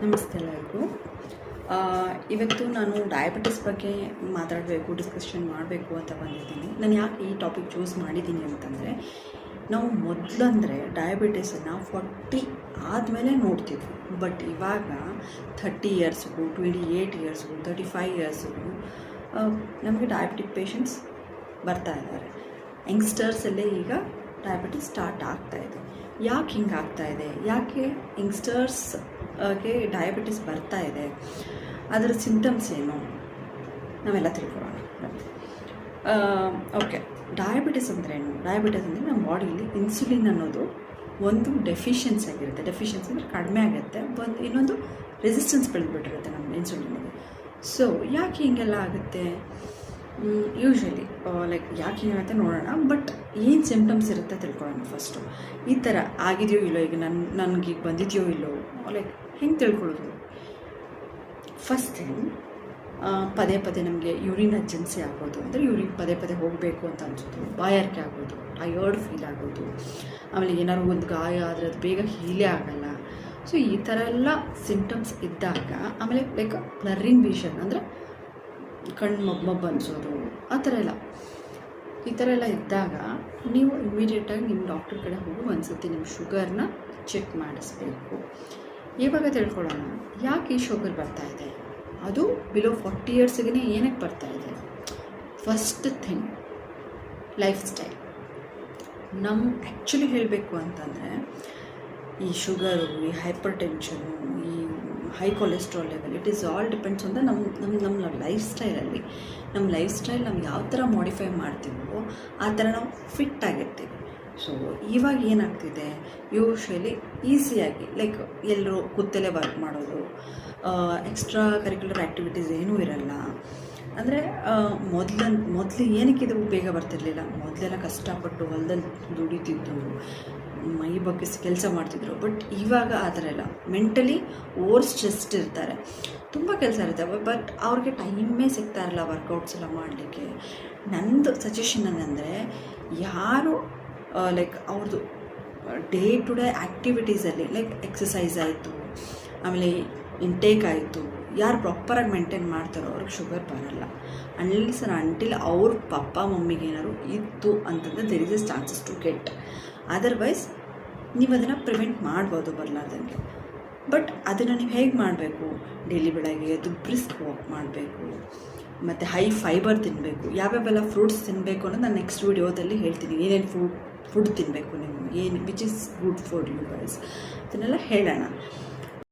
ನಮಸ್ತೆ ಎಲ್ಲರಿಗೂ. ಇವತ್ತು ನಾನು ಡಯಾಬಿಟಿಸ್ ಬಗ್ಗೆ ಮಾತಾಡಬೇಕು ಡಿಸ್ಕಷನ್ ಮಾಡಬೇಕು ಅಂತ ಬಂದಿದ್ದೀನಿ. ನಾನು ಯಾಕೆ ಈ ಟಾಪಿಕ್ ಚೂಸ್ ಮಾಡಿದ್ದೀನಿ ಅಂತಂದರೆ, ನಾವು ಮೊದಲಂದರೆ ಡಯಾಬಿಟಿಸನ್ನು ಫಾರ್ಟಿ ಆದಮೇಲೆ ನೋಡ್ತಿದ್ವಿ. ಬಟ್ ಇವಾಗ ಥರ್ಟಿ ಇಯರ್ಸ್ಗೂ ಟ್ವೆಂಟಿ ಏಯ್ಟ್ ಇಯರ್ಸ್ಗೂ ತರ್ಟಿ ಫೈವ್ ಇಯರ್ಸ್ಗೂ ನಮಗೆ ಡಯಾಬಿಟಿಕ್ ಪೇಷಂಟ್ಸ್ ಬರ್ತಾ ಇದ್ದಾರೆ. ಯಂಗ್ಸ್ಟರ್ಸಲ್ಲೇ ಈಗ ಡಯಾಬಿಟಿಸ್ ಸ್ಟಾರ್ಟ್ ಆಗ್ತಾ ಇದೆ. ಯಾಕೆ ಹಿಂಗಾಗ್ತಾ ಇದೆ? ಯಾಕೆ ಯಂಗ್ಸ್ಟರ್ಸ್ಗೆ ಡಯಾಬಿಟಿಸ್ ಬರ್ತಾ ಇದೆ? ಅದರ ಸಿಂಪ್ಟಮ್ಸ್ ಏನು? ನಾವೆಲ್ಲ ತಿಳ್ಕೊಳ್ಳೋಣ. ಓಕೆ ಡಯಾಬಿಟಿಸ್ ಅಂದರೆ ಏನು? ಡಯಾಬಿಟಿಸ್ ಅಂದರೆ ನಮ್ಮ ಬಾಡಿಯಲ್ಲಿ ಇನ್ಸುಲಿನ್ ಅನ್ನೋದು ಒಂದು ಡೆಫಿಷಿಯನ್ಸಿ ಆಗಿರುತ್ತೆ. ಡೆಫಿಷಿಯನ್ಸಿ ಅಂದರೆ ಕಡಿಮೆ ಆಗುತ್ತೆ. ಒಂದು ಇನ್ನೊಂದು ರೆಸಿಸ್ಟೆನ್ಸ್ ಬೆಳೆದುಬಿಟ್ಟಿರುತ್ತೆ ನಮ್ಮ ಇನ್ಸುಲಿನ್ಗೆ ಸೊ ಯಾಕೆ ಹಿಂಗೆಲ್ಲ ಆಗುತ್ತೆ? ಯೂಶ್ವಲಿ ಲೈಕ್ ಯಾಕೆ ಏನಾಗುತ್ತೆ ನೋಡೋಣ ಬಟ್ ಏನು ಸಿಂಪ್ಟಮ್ಸ್ ಇರುತ್ತೆ ತಿಳ್ಕೊಳ್ಳೋಣ ಫಸ್ಟು ಈ ಥರ ಆಗಿದೆಯೋ ಇಲ್ಲೋ, ಈಗ ನನ್ನ ನನಗೆ ಈಗ ಬಂದಿದೆಯೋ ಇಲ್ಲೋ ಲೈಕ್ ಹೆಂಗೆ ತಿಳ್ಕೊಳ್ಳೋದು? ಫಸ್ಟ್ ಥಿಂಗ್ ಪದೇ ಪದೇ ನಮಗೆ ಯೂರಿನ್ ಅರ್ಜೆನ್ಸಿ ಆಗೋದು, ಅಂದರೆ ಯೂರಿನ್ ಪದೇ ಪದೇ ಹೋಗಬೇಕು ಅಂತ ಅನಿಸೋದು ಬಾಯಾರಿಕೆ ಆಗೋದು ಟಯರ್ಡ್ ಫೀಲ್ ಆಗೋದು. ಆಮೇಲೆ ಏನಾದ್ರು ಒಂದು ಗಾಯ ಆದರೆ ಅದು ಬೇಗ ಹೀಲೇ ಆಗಲ್ಲ. ಸೊ ಈ ಥರ ಎಲ್ಲ ಸಿಂಪ್ಟಮ್ಸ್ ಇದ್ದಾಗ, ಆಮೇಲೆ ಲೈಕ್ ಬ್ಲರ್ರಿಂಗ್ ವಿಷನ್ ಅಂದರೆ ಕಣ್ಣು ಮಬ್ಬ ಅನಿಸೋದು ಆ ಥರ ಎಲ್ಲ. ಈ ಥರ ಎಲ್ಲ ಇದ್ದಾಗ ನೀವು ಇಮಿಡಿಯೇಟಾಗಿ ನಿಮ್ಮ ಡಾಕ್ಟರ್ ಕಡೆ ಹೋಗಿ ಒಂದ್ಸತಿ ನಿಮ್ಮ ಶುಗರ್ನ ಚೆಕ್ ಮಾಡಿಸ್ಬೇಕು. ಇವಾಗ ತಿಳ್ಕೊಳ್ಳೋಣ, ಯಾಕೆ ಈ ಶುಗರ್ ಇದೆ? ಅದು ಬಿಲೋ ಫಾರ್ಟಿ ಇಯರ್ಸ್ಗೆ ಏನಕ್ಕೆ ಬರ್ತಾ ಇದೆ? ಫಸ್ಟ್ ಥಿಂಗ್ ಲೈಫ್ ಸ್ಟೈಲ್ ನಮ್ಮ ಆ್ಯಕ್ಚುಲಿ ಹೇಳಬೇಕು ಅಂತಂದರೆ ಈ ಶುಗರು ಈ ಹೈಪರ್ ಟೆನ್ಷನು ಈ high cholesterol level it is all depends ಅಂದರೆ ನಮ್ಮ ನಮ್ಮ ನಮ್ಮ ಲೈಫ್ ಸ್ಟೈಲಲ್ಲಿ ನಮ್ಮ ಲೈಫ್ ಸ್ಟೈಲ್ ನಾವು ಯಾವ ಥರ ಮಾಡಿಫೈ ಮಾಡ್ತೀವೋ ಆ ಥರ ನಾವು ಫಿಟ್ ಆಗಿರ್ತೀವಿ. ಸೊ ಇವಾಗ ಏನಾಗ್ತಿದೆ? ಯೂಶ್ವಲಿ ಈಸಿಯಾಗಿ ಲೈಕ್ ಎಲ್ಲರೂ ಕೂತಲ್ಲೇ ವರ್ಕ್ ಮಾಡೋದು ಎಕ್ಸ್ಟ್ರಾ ಕರಿಕ್ಯುಲರ್ ಆ್ಯಕ್ಟಿವಿಟೀಸ್ ಏನೂ ಇರಲ್ಲ. ಅಂದರೆ ಮೊದಲ ಮೊದಲು ಏನಕ್ಕೆ ಇದು ಬೇಗ ಬರ್ತಿರಲಿಲ್ಲ? ಮೊದಲೆಲ್ಲ ಕಷ್ಟಪಟ್ಟು ಹೊಲದಲ್ಲಿ ದುಡಿತಿದ್ದು ಮೈ ಬಗ್ಗೆ ಕೆಲಸ ಮಾಡ್ತಿದ್ರು. ಬಟ್ ಇವಾಗ ಆ ಥರ ಇಲ್ಲ. ಮೆಂಟಲಿ ಓವರ್ ಸ್ಟ್ರೆಸ್ಡ್ ಇರ್ತಾರೆ. ತುಂಬ ಕೆಲಸ ಇರುತ್ತೆ. ಬಟ್ ಅವ್ರಿಗೆ ಟೈಮೇ ಸಿಗ್ತಾ ಇರಲ್ಲ ವರ್ಕೌಟ್ಸ್ ಎಲ್ಲ ಮಾಡಲಿಕ್ಕೆ. ನಂದು ಸಜೆಷನ್ ಏನಂದರೆ, ಯಾರು ಲೈಕ್ ಅವ್ರದ್ದು ಡೇ ಟು ಡೇ ಆ್ಯಕ್ಟಿವಿಟೀಸಲ್ಲಿ ಲೈಕ್ ಎಕ್ಸಸೈಸ್ ಆಯಿತು, ಆಮೇಲೆ ಇಂಟೇಕ್ ಆಯಿತು ಯಾರು ಪ್ರಾಪರಾಗಿ ಮೇಂಟೈನ್ ಮಾಡ್ತಾರೋ ಅವ್ರಿಗೆ ಶುಗರ್ ಬರಲ್ಲ. ಅನ್ಲಿಸ್ ಅಂಟಿಲ್ ಅವ್ರ ಪಪ್ಪ, ಮಮ್ಮಿಗೆ ಏನಾದ್ರು ಇತ್ತು ಅಂತಂದರೆ there is is chances to get otherwise ನೀವು ಅದನ್ನು ಪ್ರಿವೆಂಟ್ ಮಾಡ್ಬೋದು ಬರಲಾರ್ದಂಗೆ. ಬಟ್ ಅದನ್ನು ನೀವು ಹೇಗೆ ಮಾಡಬೇಕು? ಡೈಲಿ ಬೆಳಗ್ಗೆ ಅದು ಬ್ರಿಸ್ಕ್ ವಾಕ್ ಮಾಡಬೇಕು. ಮತ್ತು ಹೈ ಫೈಬರ್ ತಿನ್ನಬೇಕು ಯಾವ್ಯಾವೆಲ್ಲ ಫ್ರೂಟ್ಸ್ ತಿನ್ನಬೇಕು ಅನ್ನೋದು ನಾನು ನೆಕ್ಸ್ಟ್ ವೀಡಿಯೋದಲ್ಲಿ ಹೇಳ್ತೀನಿ. ಏನೇನು ಫುಡ್ ಫುಡ್ ತಿನ್ನಬೇಕು ನೀವು ಏನು which is good for you guys ಅದನ್ನೆಲ್ಲ ಹೇಳೋಣ.